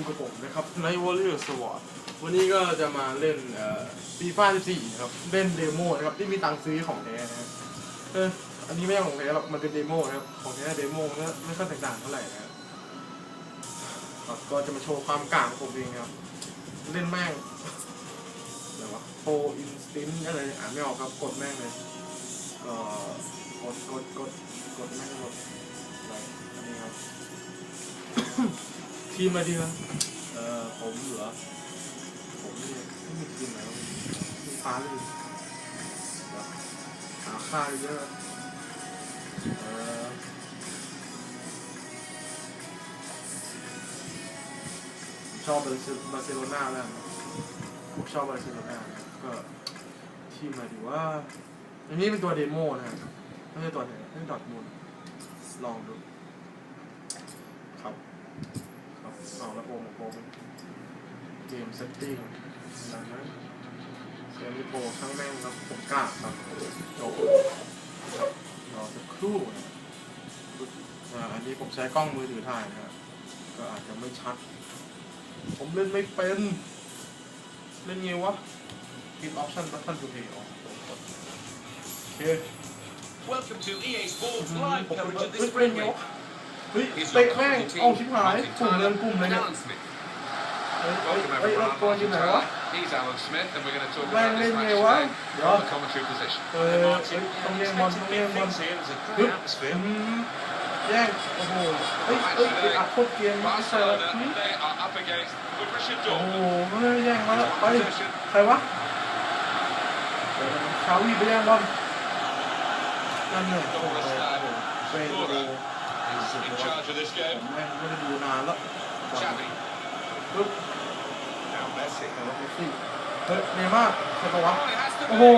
อยู่กับผมนะครับใน Warrior Sword วันนี้ก็จะมาเล่นเอ่อฟีฟ่า14ครับ เล่นเดโมนะครับ ที่มีตังค์ซื้อของแท้นะฮะเอออันนี้ไม่ใช่ของแท้หรอกมันเป็นเดโมนะครับ ของแท้เดโมก็ไม่ค่อยแตกต่างเท่าไหร่นะครับก็จะมาโชว์ความกลางของผมเองครับ เล่นแม่งอะไรวะโปรอินสตินอะไรอ่านไม่ออกครับกดแม่งเลยเอ่อกดกดกดกดแม่งกดอะไรอันนี้ครับ ทีมอะไรดีครับเอ่อผมเหรอผมนี่ไม่มีทีมไหนวะทีฟ้าเลยหราค่าเยอะเออชอบบาร์เซบาร์เซโลนาแล้วผมชอบบาร์เซโลนาก็ทีมอะไรดีว่า อันนี้เป็นตัวเดโมนะครับไม่ใช่ตัวไหนไม่ใช่ดอทมูลลองดูครับ ครับเอาแล้วโปรโมโปรเกมเซตติ้งนะฮะเกมโปรข้างแม่งครับผมกล้าครับโอ้โหครับรอสักครู่นะอ่าอันนี้ผมใช้กล้องมือถือถ่ายนะครับก็อาจจะไม่ชัด ผมเล่นไม่เป็น เล่นไงวะกินออปชั่นบัตทันทูเพย์ออกโอเค Welcome to EA อื Sports ม live ผมเป็น coverage of เฮ้ย this เล่นไง friendly. วะเฮ้ยเตะแม่งเอาชิบหายกลุ่มเดินกลุ่มเลยเนี่ย Alan Smith. เฮ้ยเฮ้ย Welcome เฮ้ย everyone. รถตัวอยู่ไหนวะ He's Alan Smith, and we're going to talk Lang about this lên match nhiều quá. today Dạ. from the commentary position. เออเฮ้ยต้องแย่งบอลต้องแย่งบอล here. There's a ฮึ great บ atmosphere. อืมแย่งโอ้โหเฮ้ยเฮ้ยไปอัดโคตรเกรียนไม่ใช่ Barcelona, หรอ they are up against Borussia โอ้โห Dortmund. ไม่ได้แย่งมาแล้วไป in charge of this game. ไม่ได้ดูนานแล้ว Xavi. ปึ๊บ Now Messi. เดี๋ยวเมสซี่เฮ้ยเนย์ม่าร์ใช่ปะวะ Oh, it has to โอ้โห be.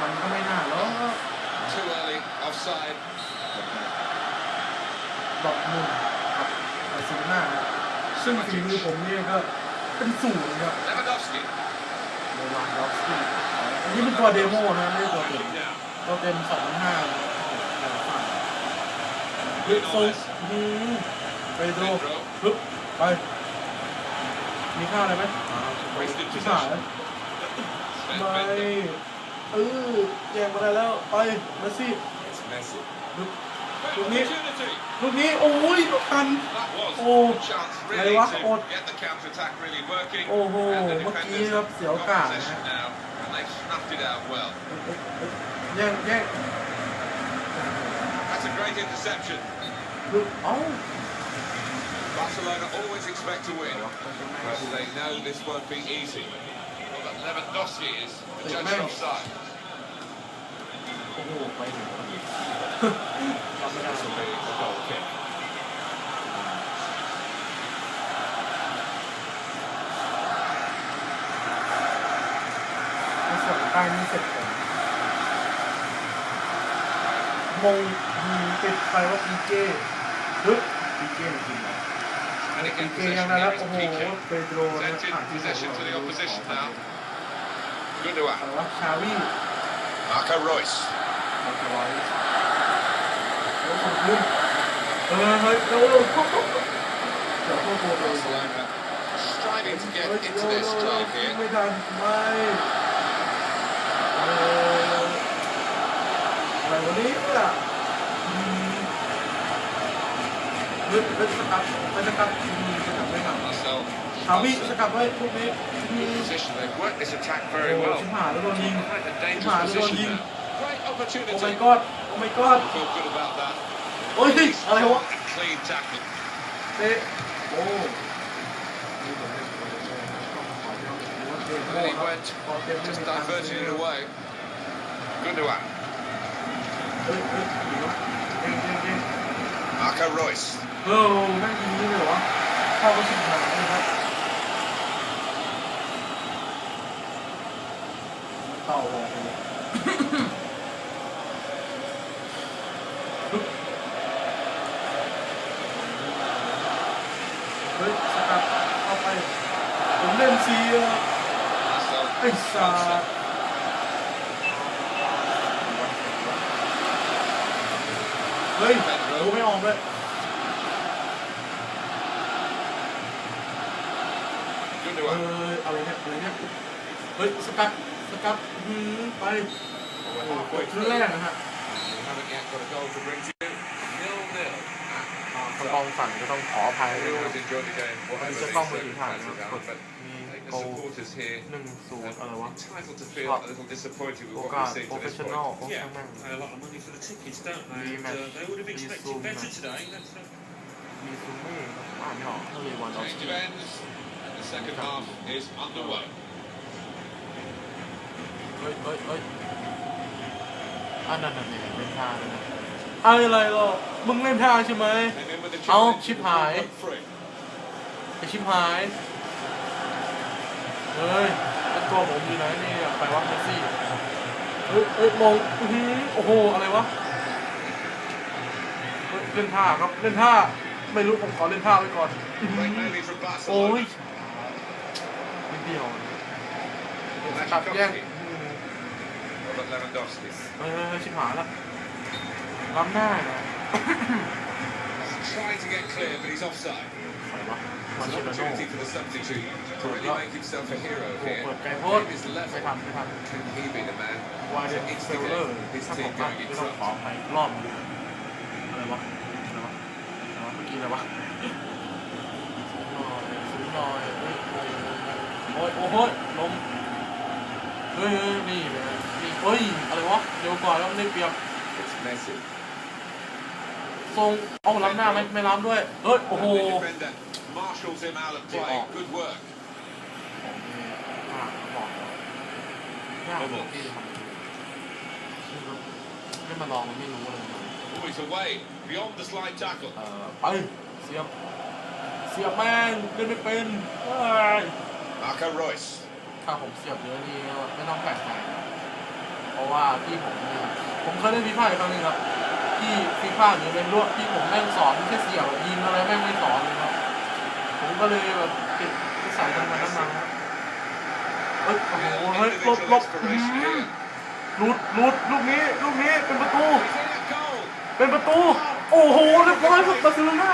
มันก็ไม่น่าแล้ว Too early. Offside. ดอกมุนครับบาร์เซโลนาครับซึ่งฝีมือผมเนี่ยก็เป็นศูนย์ครับ Lewandowski. โรลานดอฟสกี้อันนี้เป็นตัวเดโมนะไม่ใช่ตัวเต็ม Now. ตัวเต็มสองห้า เฮ้ยโซอืมไปโด Pedro. ปึ๊บไป มีค่าอะไรไหมอ่า Wasted ที่ขาด possession. ไม่ Smith bent เออแย่งมาได้แล้ว ไปเมสซี่ It's Messi. ปึ๊บ Great Look here. opportunity. ลูกนี้ โอ้ยทัน That was Oh. a chance Này really quá, to ôn. get the counter attack really working. โอ้โห And the เมื่อกี้ defenders ครับ เสียว got กาดนะ possession ฮะ now, and they snapped it out well. แย่งแย่ง That's a great interception. ลูกเอ้า Barcelona always expect to win, but they know this won't be easy. Well, that Lewandowski is Hey, judged man. offside. โอ้โหไปไหนวะ This will be a goal kick. ในส่ วนใต้นี่เสร็จผมงงยิงติดไปว่าปีเก้ปึ๊บปีเก้จริงเหรอ And ปี again, เก้ยัง possession ได้แล้ว here is โอ้โห Piqué. เปโดรเนี่ย Presented ผ่านที่ possession to the opposition now. อะ Gundogan. ไรวะชาวี่ Marco Royce. เอาไปไว้โอ้โหลืมเออเฮ้ยโอ้โหเดี๋ยวพวกโบโดน Barcelona striving to get เฮ้ย into โด their น stride here. ไม่ทันไม่เอออะไรวะเนี่ยอืม เฮ้ยเฮ้ยสกัดไปสกัดอืมสกัดไม่ทัน Marcel ชาวี่สกัดไว้พวกนี้อืม position. They've worked this attack โอ้ very โห well. ชิบหายแล้วโดนยิง Quite a ชิบหาย dangerous แล้วโดน position ยิง now. Great โอ้ opportunity. ไม่กอดโอ้ไม่กอด Feel good about that. โอ้ยอะไรวะ A clean tackle. เตะโอ้นี่ผมไม่ควรจะแช่นะต้องขอเดี๋ยวดูว่าเตะโม่ And he ครับ went ขอเตะไม่ just มีตังค์ diverting ซื้ it อ away. Gundogan. เฮ้ยเฮ้ยดีวะเก่งเก่งเก่ง Marco Royce. เออแม่งยิงนี่เลยเหรอวะเข้าก็ชิบหายเลยครับเต่าเลยเฮ้ยสกัดเข้าไป ผมเล่นซีอะไอ้สัสเฮ้ยดูไม่ออกเลย เอ Gundogan. ออะไรเนี่ยอะไรเนี่ยเฮ้ยสกัดสกัดหืมไป Well, โอ้ we're โห halfway ครึ่ง through. แร We กนะฮะ haven't yet got a goal to bring to you. Nil nil. สกองสั่นก็ต้องขออภัย We ด้วยนะ always enjoy the game, วัน whatever นี้ the จะต้องไปถึงฐานนะ circumstances กด are. But มี I think โก the supporters here หนึ่งศูนย์อะไรวะ entitled to feel Top. a little disappointed with โอ what กา we've ส seen โปร to เฟช this ชั่นอล point. โอ้ Yeah, ช่างแม่ง pay a lot of money for the tickets, don't they? Really And, mad. uh, they would have Really expected zoom better mad. today. That's, uh, มีซูเม่อ่านไม่ออกทะเลวันออฟ Change of ends, and the second half is underway. เฮ้ยเฮ้ยเฮ้ยอันนั้นนั่นเนี่ยเล่นท่าเลยนะอะไรหรอมึงเล่นท่าใช่ไหม Came in with the Oh, challenge, chip it was high. one free. ไอชิบหาย เฮ้ยเป็นตัวผมอยู่ไหนเนี่ยไปว่าเมสซี่เฮ้ยเฮ้ยมองอื้อหือโอ้โห อะไรวะเฮ้ยเล่นท่าครับ เล่นท่า ไม่รู้ผมขอเล่นท่าไว้ก่อนอื้อหื Great อ melee from โอ้ย Barcelona. นิด เดียวตัดแย่งอื้อ Robert Lewandowski. เฮ้ยเฮ้ยเฮ้ยชิบหายแล้วล้ำหน้านะ Trying to get clear, but he's offside. ใครวะมา It's เช an ลโน่ opportunity for the substitute to really make himself a hero โอ้โห here. เปิดไกลโพ Game ด is ไม่ level. ทันไม่ทัน Can he be the man วายเด to นเซลเลอร์ instigate his ถ้าผ team มพลาด going ไม่ in ต้อง front? โอ้ยโอ้ยลมเฮ้ยเฮ้ยนี่เลยนี่เฮ้ย อะไรวะ เร็วกว่าแล้วได้เปรียบ It's Messi. ทรงเอาล้ำหน้าไหมไม่ล้ำด้วย เฮ้ย โอ้โห Lovely defender marshals him out of play. Oh. Good work. อะบอกยากเลยที่ทำไม่มาลองไม่รู้เลย Oh, he's away. Beyond the slide tackle. เอ่อไปเสียบเสียบแม่งเล่นไม่เป็นเอ้ย Marco Royce. ถ้าผมเสียบเยอะนี่ไม่ต้องแปลกใจเพราะว่าพี่ผมเนี่ยผมเคยเล่นฟีฟ่าอีกครั้งนึงครับพี่ฟีฟ่าหรือเป็นลวกพี่ผมแม่งสอนแค่เสียบยิงอะไรแม่งไม่สอนเลยครับ ผมก็เลยแบบติดนิสัยทางมันนั้นาครับเอ้ยโอ้โหเฮ้ยลบลบหลุดหลุดลูกนี้ลูกนี้เป็นประตู เป็นประตู โอ้โหเรียบร้อยครับบาร์เซโลนา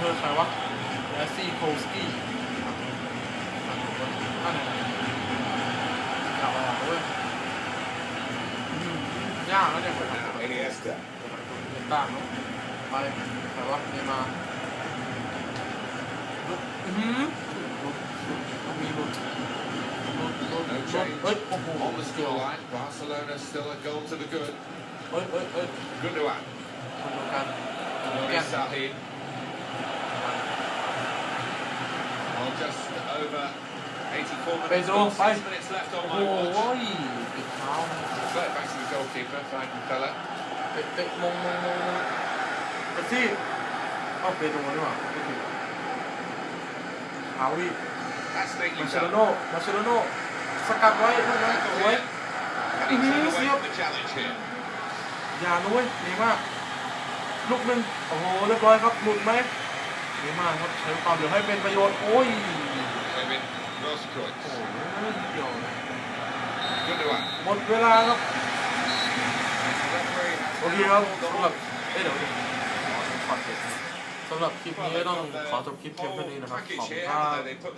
เออเฮ้ยใครวะแอสซี่โคลสกี้อันไหนอยากออกเว้ยอืมยากแล้วเนี่ย But now Iniesta. เป็นต่างเนอะไปใครวะเนมาร์ลุกอื้อหือลุกลุกต้องมีลุกลุกลุก No ลุก change เฮ้ยโอ้โห on the เกี่ยว scoreline. Barcelona still a goal to the good. เฮ้ยเฮ้ยเฮ้ย Gundogan. คนเดียวกัน Nuri แก้ม Sahin. Well, just over 84 minutes. Pedro, gone, Six bye. minutes left โอ้ on โห my watch. ปิดเท้า Play it back to the goalkeeper, Frank Fella. เตะเตะมงมงมงมงเอซี่เอาเปโดนี่หว่าไม่ผิดเอาวิ That's มา neatly เชโล done. โน่มาเชโลโน่สกัดไว้ลูกนั้นสวย And he turned away Mhm, from the challenge here. อย่านุ้ยดีมากลูกหนึ่งโอ้โหเรียบร้อยครับหลุดไหม ดีมากครับใช้ความเหลือให้เป็นประโยชน์ โอ้ย Kevin โอ้ Grosskreutz. โหเกี่ยว Gundogan. หมดเวลาครับ The referee has โอเค now ครับ called the สำหรับ halt. เอ้ยเดี๋ยวดิขอช็อตเด็ดสำหรับคลิปนี้ต้องขอจบคลิปเพียงเท่านี้นะครับขอบ Package คุณ here, ครั haven't บ